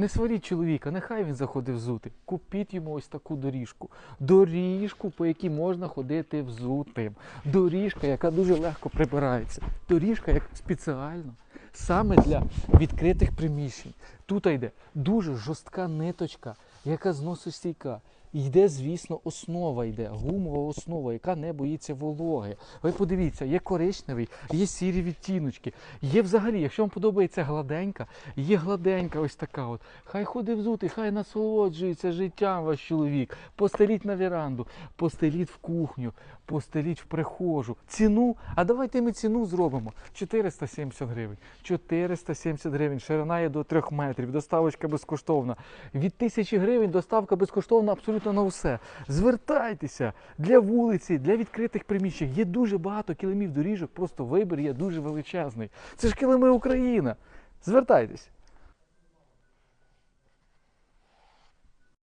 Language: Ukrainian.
Не сваріть чоловіка, нехай він заходить взути. Купіть йому ось таку доріжку. Доріжку, по якій можна ходити взутим. Доріжка, яка дуже легко прибирається. Доріжка, як спеціально, саме для відкритих приміщень. Тут йде дуже жорстка ниточка, яка зносостійка. Йде, звісно, основа йде, гумова основа, яка не боїться вологи. Ви подивіться, є коричневий, є сірі відтіночки. Є взагалі, якщо вам подобається гладенька, є гладенька ось така от. Хай ходить взутий, хай насолоджується життям ваш чоловік. Постеліть на віранду, постеліть в кухню, постеліть в прихожу. Ціну, а давайте ми ціну зробимо. 470 гривень. 470 гривень. Ширина є до 3 метрів. Доставочка безкоштовна. Від тисячі гривень доставка безкоштовна абсолютно на все. Звертайтеся для вулиці, для відкритих приміщень. Є дуже багато килимів доріжок, просто вибір є дуже величезний. Це ж килими Україна. Звертайтеся.